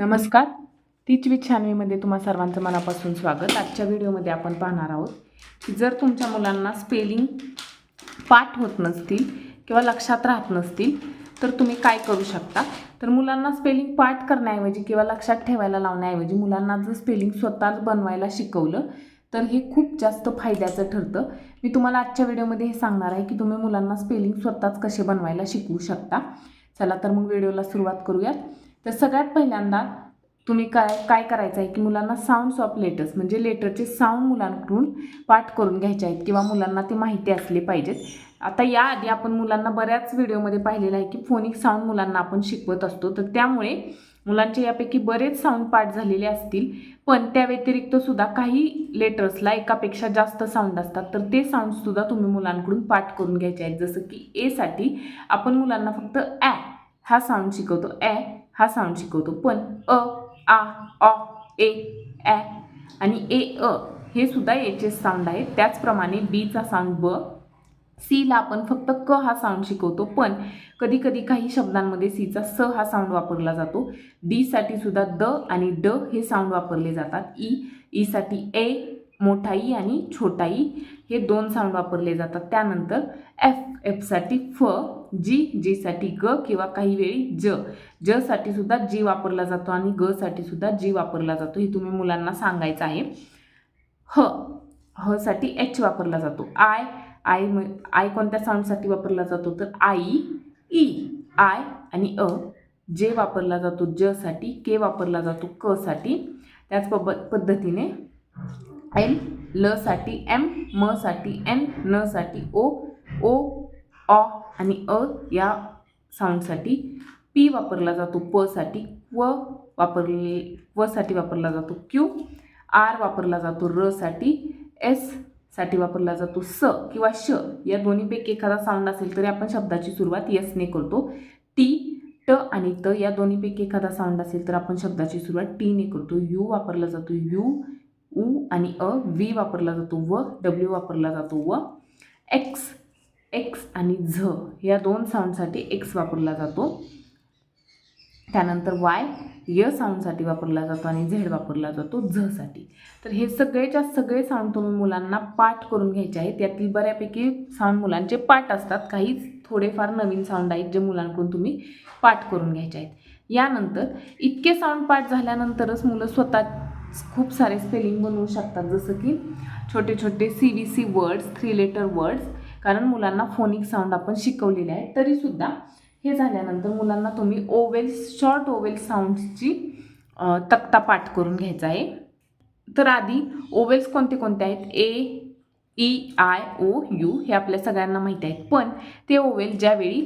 नमस्कार. टीच विथ छानवीमध्ये तुम्हा सर्वांचं मनापासून स्वागत. आजच्या व्हिडिओमध्ये आपण पाहणार आहोत की जर तुमच्या मुलांना स्पेलिंग पाठ होत नसतील किंवा लक्षात राहत नसतील तर तुम्ही काय करू शकता? तर मुलांना स्पेलिंग पाठ करण्याऐवजी किंवा लक्षात ठेवायला लावण्याऐवजी मुलांना जर स्पेलिंग स्वतःच बनवायला शिकवलं तर हे खूप जास्त फायद्याचं ठरतं. मी तुम्हाला आजच्या व्हिडिओमध्ये हे सांगणार आहे की तुम्ही मुलांना स्पेलिंग स्वतःच कसे बनवायला शिकवू शकता. चला तर मग व्हिडिओला सुरुवात करूयात. तर सगळ्यात पहिल्यांदा तुम्ही काय काय करायचं आहे की मुलांना साऊंड्स ऑफ लेटर्स म्हणजे लेटरचे साऊंड मुलांकडून पाठ करून घ्यायचे आहेत किंवा मुलांना ते माहिती असले पाहिजेत. आता याआधी आपण मुलांना बऱ्याच व्हिडिओमध्ये पाहिलेलं आहे की फोनिक साऊंड मुलांना आपण शिकवत असतो. तर त्यामुळे मुलांचे यापैकी बरेच साऊंड पाठ झालेले असतील पण त्या व्यतिरिक्त सुद्धा काही लेटर्सला एकापेक्षा जास्त साऊंड असतात. तर ते साऊंडसुद्धा तुम्ही मुलांकडून पाठ करून घ्यायचे आहेत. जसं की एसाठी आपण मुलांना फक्त ॲ हा साऊंड शिकवतो. ॲ हा साऊंड शिकवतो. पण अ आ ऑ ए ॲ आणि ए अ हे सुद्धा एचे साऊंड आहे त्याचप्रमाणे बीचा साऊंड ब सीला आपण फक्त क हा साऊंड शिकवतो. पण कधी कधी काही शब्दांमध्ये सीचा स हा साऊंड वापरला जातो. डीसाठी सुद्धा द आणि ड हे साऊंड वापरले जातात. E, e ई ईसाठी ए मोठाई आणि छोटाई हे दोन साऊंड वापरले जातात. त्यानंतर एफ एफसाठी फ जी जीसाठी ग किंवा काही वेळी ज. जसाठी सुद्धा जी वापरला जातो आणि गसाठी सुद्धा जी वापरला जातो. हे तुम्ही मुलांना सांगायचं आहे. ह हसाठी एच वापरला जातो. आय आय म आय कोणत्या साऊंडसाठी वापरला जातो? तर आई ई आय आणि अ. जे वापरला जातो. जसाठी के वापरला जातो. क साठी. त्याच पब पद्धतीने एल ल साठी एम म साठी एन न साठी ओ ओ ऑ आणि अ या साऊंडसाठी पी वापरला जातो प साठी व वापरले व साठी वापरला जातो क्यू आर वापरला जातो र साठी एससाठी वापरला जातो स किंवा श. या दोन्हीपैकी एखादा साऊंड असेल तरी आपण शब्दाची सुरुवात यसने करतो. टी ट आणि त या दोन्हीपैकी एखादा साऊंड असेल तर आपण शब्दाची सुरुवात टीने करतो. यू वापरला जातो यू उ आणि अ व्ही वापरला जातो व डब्ल्यू वापरला जातो व एक्स एक्स आणि झ या दोन साऊंडसाठी एक्स वापरला जातो. त्यानंतर वाय य साऊंडसाठी वापरला जातो आणि झेड वापरला जातो झसाठी तर हे सगळेच्या सगळे साऊंड तुम्ही मुलांना पाठ करून घ्यायचे आहेत. यातील बऱ्यापैकी साऊंड मुलांचे पाठ असतात. काही थोडेफार नवीन साऊंड आहेत जे मुलांकडून तुम्ही पाठ करून घ्यायचे आहेत. यानंतर इतके साऊंड पाठ झाल्यानंतरच मुलं स्वतः खूप सारे स्पेलिंग बनवू शकतात. जसं की छोटे छोटे C V C words three letter words कारण मुलांना फोनिक साऊंड आपण शिकवलेले आहे. तरीसुद्धा हे झाल्यानंतर मुलांना तुम्ही ओवेल्स शॉर्ट ओवेल साऊंड्सची तक्ता पाठ करून घ्यायचा आहे. तर आधी ओवेल्स कोणते कोणते आहेत? A E I O U हे आपल्या सगळ्यांना माहिती आहेत पण ते ओवेल ज्यावेळी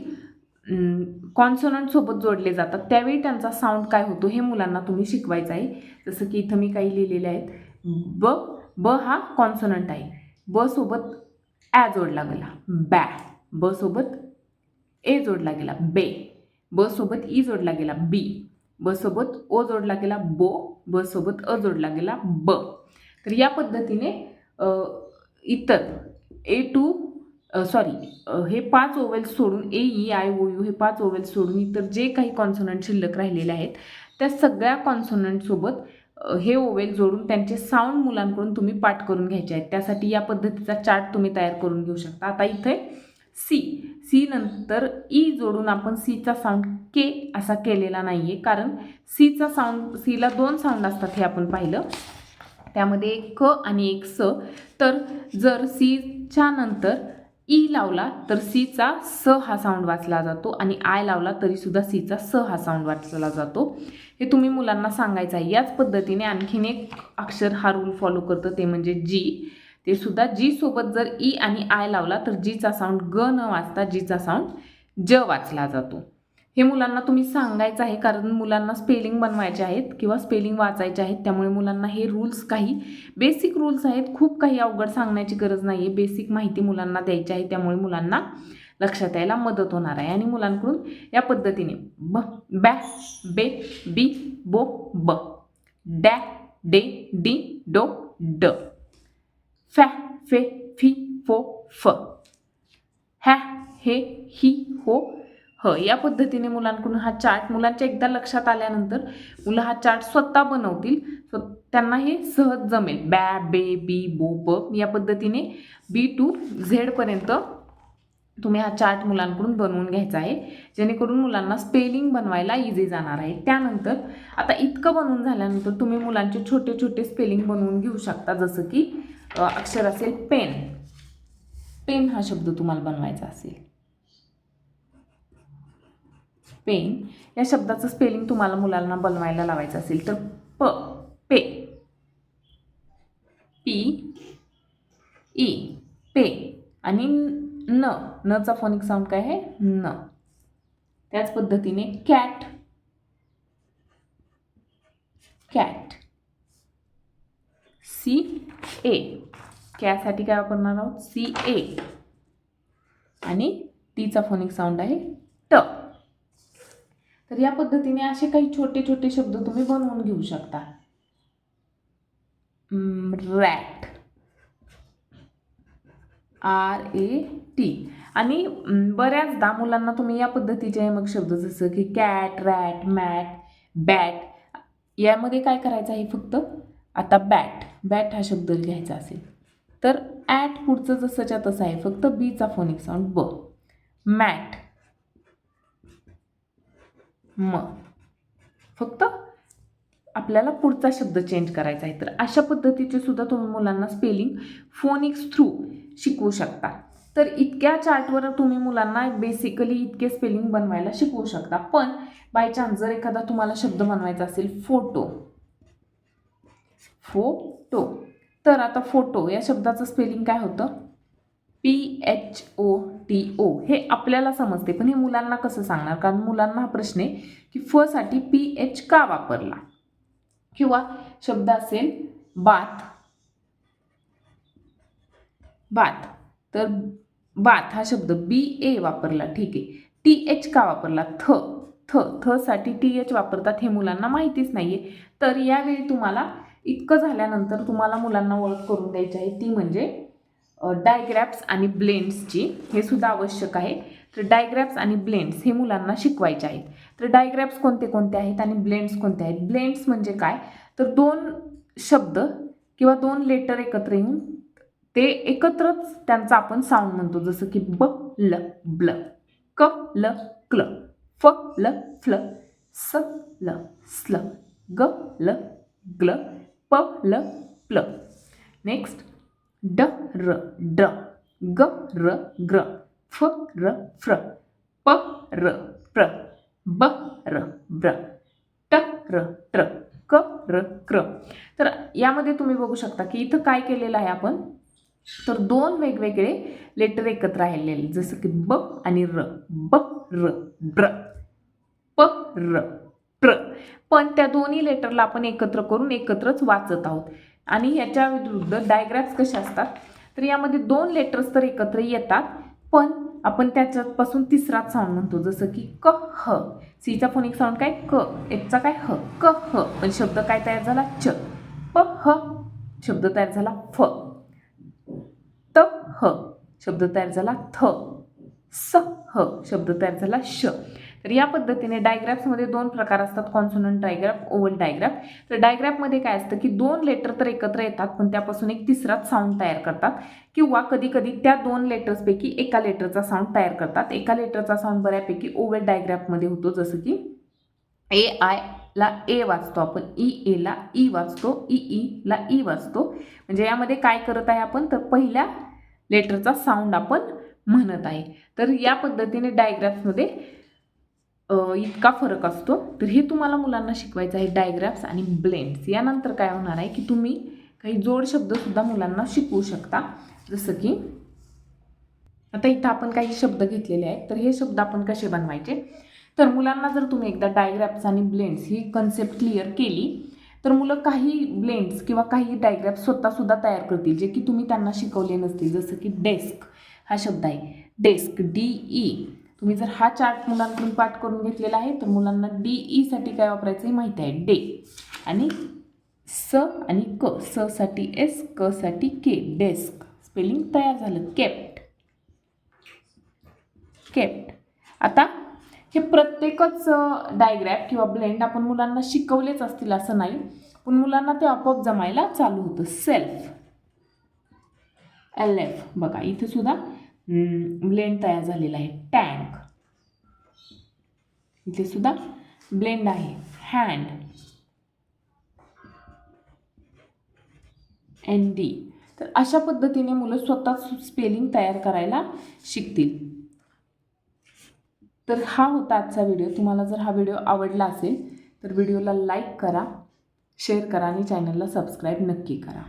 कॉन्सोनंटसोबत जोडले जातात त्यावेळी त्यांचा साऊंड काय होतो हे मुलांना तुम्ही शिकवायचं आहे. जसं की इथं मी काही लिहिलेले आहेत. ब ब हा कॉन्सोनंट आहे. ब सोबत ॲ जोडला गेला. बॅ. ब सोबत ए जोडला गेला. बे. ब सोबत ई जोडला गेला. बी. ब सोबत ओ जोडला गेला. बो. ब सोबत अ जोडला गेला. ब. तर या पद्धतीने इतर ए टू सॉरी हे पाच ओवेल्स सोडून A E I O U हे पाच ओवेल्स सोडून इतर जे काही कॉन्सोनंट शिल्लक राहिलेले आहेत त्या सगळ्या कॉन्सोनंटसोबत हे ओवेल जोडून त्यांचे साऊंड मुलांकडून तुम्ही पाठ करून घ्यायचे आहेत. त्यासाठी या पद्धतीचा चार्ट तुम्ही तयार करून घेऊ शकता. आता इथे सी सी नंतर ई जोडून आपण सीचा साऊंड के असा केलेला नाही आहे कारण सीचा साऊंड सीला दोन साऊंड असतात हे आपण पाहिलं. त्यामध्ये एक क आणि एक स. तर जर सीच्या नंतर ई लावला तर सीचा स हा साऊंड वाचला जातो आणि आय लावला तरीसुद्धा सीचा स हा साऊंड वाचला जातो. हे तुम्ही मुलांना सांगायचं आहे. याच पद्धतीने आणखीन एक अक्षर हा रूल फॉलो करतं ते म्हणजे जी ते सुद्धा जी सोबत जर ई आणि आय लावला तर जीचा साऊंड ग न वाचता जीचा साऊंड ज वाचला जातो. हे मुलांना तुम्ही सांगायचं आहे कारण मुलांना स्पेलिंग बनवायचे आहेत किंवा स्पेलिंग वाचायचे आहेत त्यामुळे मुलांना हे रूल्स काही बेसिक रूल्स आहेत. खूप काही अवघड सांगण्याची गरज नाही आहे बेसिक माहिती मुलांना द्यायची आहे त्यामुळे मुलांना लक्षात यायला मदत होणार आहे. आणि मुलांकडून या पद्धतीने ब बॅ बे बी बो ब डॅ डे डी डो ड. फॅ फे फी फो फ. हॅ हे ही हो ह. या पद्धतीने मुलांकडून हा चार्ट मुलांच्या एकदा लक्षात आल्यानंतर मुलं हा चार्ट स्वतः बनवतील. स्व त्यांना हे सहज जमेल. बॅ बे बी बो ब. या पद्धतीने बी टू झेडपर्यंत तुम्ही हा चार्ट मुलांकडून बनवून घ्यायचा आहे. जेणेकरून मुलांना स्पेलिंग बनवायला इझी जाणार आहे. त्यानंतर आता इतकं बनवून झाल्यानंतर तुम्ही मुलांचे छोटे छोटे स्पेलिंग बनवून घेऊ शकता. जसं की अक्षर असेल पेन पेन हा शब्द तुम्हाला बनवायचा असेल. पेन या शब्दाचं स्पेलिंग तुम्हाला मुलांना बनवायला लावायचं असेल तर प पे. पी ई e, पे. आणि न नचा फोनिक साऊंड काय आहे? न. त्याच पद्धतीने कॅट कॅट सी ए कॅसाठी काय वापरणार आहोत? सी ए आणि टीचा फोनिक साऊंड आहे ट तर या पद्धतीने असे काही छोटे छोटे शब्द तुम्ही बनवून घेऊ शकता. रॅट आर ए टी आणि बऱ्याचदा मुलांना तुम्ही या पद्धतीचे मग शब्द जसं की कॅट रॅट मॅट बॅट यामध्ये काय करायचं आहे फक्त? आता बॅट बॅट हा शब्द घ्यायचा असेल. तर ॲट पुढचं जसंच्या तसं आहे. फक्त बीचा फोनिक साऊंड ब. मॅट म. फक्त आपल्याला पुढचा शब्द चेंज करायचा आहे. तर अशा पद्धतीचे सुद्धा तुम्ही मुलांना स्पेलिंग फोनिक्स थ्रू शिकवू शकता. तर इतक्या चार्टवर तुम्ही मुलांना बेसिकली इतके स्पेलिंग बनवायला शिकवू शकता. पण बाय चान्स जर एखादा तुम्हाला शब्द बनवायचा असेल फोटो फोटो तर आता फोटो या शब्दाचं स्पेलिंग काय होतं? P H O T O हे आपल्याला समजते पण हे मुलांना कसं सांगणार? कारण मुलांना हा प्रश्न आहे की फसाठी पी एच का वापरला? किंवा शब्द असेल बात बात. तर बात हा शब्द बी ए वापरला. ठीक आहे. टी एच का वापरला? थ. थ. थसाठी टी एच वापरतात हे मुलांना माहितीच नाही आहे तर यावेळी तुम्हाला इतकं झाल्यानंतर तुम्हाला मुलांना ओळख करून द्यायची आहे. ती म्हणजे डायग्रॅप्स आणि ब्लेंड्सची हे सुद्धा आवश्यक आहे. तर डायग्रॅप्स आणि ब्लेंड्स हे मुलांना शिकवायचे आहेत. तर डायग्रॅप्स कोणते कोणते आहेत आणि ब्लेंड्स कोणते आहेत? ब्लेंड्स म्हणजे काय? तर दोन शब्द किंवा दोन लेटर एकत्र येऊन ते एकत्रच त्यांचा आपण साऊंड म्हणतो. जसं की ब ल ब्ल. क ल क्ल. फ ल फ्ल. स ल स्ल ग ल ग्ल. प ल प्ल. नेक्स्ट ड र ड. ग र ग्र. फ र फ्र. प र प्र. ब र ब्र. ट र ट्र. क र क्र. तर यामध्ये तुम्ही बघू शकता की इथं काय केलेलं आहे आपण? तर दोन वेगवेगळे लेटर एकत्र राहिलेले. जसं की ब आणि र. ब र ब्र प र प्र पण त्या दोन्ही लेटरला आपण एकत्र करून एकत्रच वाचत आहोत. आणि याच्या विरुद्ध डायग्राफ्स कसे असतात? तर यामध्ये दोन लेटर्स तर एकत्र येतात पण आपण त्याच्यापासून तिसराच साऊंड म्हणतो. जसं की क ह. सीचा फोनिक साऊंड काय? क. एकचा काय? ह. क ह. पण शब्द काय तयार झाला? च. प ह. शब्द तयार झाला फ. ह शब्द तयार झाला थ. स ह शब्द तयार झाला श. तर या पद्धतीने डायग्राफ्समध्ये दोन प्रकार असतात कॉन्सोनंट डायग्राफ ओवल डायग्राफ तर डायग्राफमध्ये काय असतं की दोन लेटर तर एकत्र येतात पण त्यापासून एक तिसराच साऊंड तयार करतात. किंवा कधी कधी त्या दोन लेटर्सपैकी एका लेटरचा साऊंड तयार करतात. एका लेटरचा साऊंड बऱ्यापैकी ओवल डायग्राफमध्ये होतो जसं की ए आय ला ए वाचतो आपण ई एला ई वाचतो ई ईला ई वाचतो. म्हणजे यामध्ये काय करत आहे आपण? तर पहिल्या लेटरचा साऊंड आपण म्हणत आहे. तर या पद्धतीने डायग्राफ्समध्ये इतका फरक असतो. तर हे तुम्हाला मुलांना शिकवायचं आहे डायग्राफ्स आणि ब्लेंड्स यानंतर काय होणार आहे की तुम्ही काही जोड शब्दसुद्धा मुलांना शिकवू शकता. जसं की आता इथं आपण काही शब्द घेतलेले आहेत. तर हे शब्द आपण कसे बनवायचे? तर मुलांना जर तुम्ही एकदा डायग्राफ्स आणि ब्लेंड्स ही कन्सेप्ट क्लिअर केली तर मुलं काही ब्लेंड्स किंवा काही डायग्राफ्स स्वतःसुद्धा तयार करतील जे की तुम्ही त्यांना शिकवले नसतील. जसं की डेस्क हा शब्द आहे. डेस्क डी ई तुम्ही जर हा चार्ट मुलांकडून पाठ करून घेतलेला आहे तर मुलांना डी ईसाठी काय वापरायचं हे माहिती आहे? डे आणि स आणि क. स साठी एस क साठी के डेस्क स्पेलिंग तयार झालं. केप्ट केप्ट आता हे प्रत्येकच डायग्रॅफ किंवा ब्लेंड आपण मुलांना शिकवलेच असतील असं नाही. पण मुलांना ते आपोआप जमायला चालू होतं. सेल्फ एल एफ बघा इथे सुद्धा ब्लेंड तयार झालेला आहे. टँक इथे सुद्धा ब्लेंड आहे. हँड एन डी तर अशा पद्धतीने मुलं स्वतः स्पेलिंग तयार करायला शिकतील. तर हा होता आजचा व्हिडिओ. तुम्हाला जर हा व्हिडिओ आवडला असेल तर व्हिडिओला लाईक करा शेअर करा आणि चॅनलला सबस्क्राईब नक्की करा.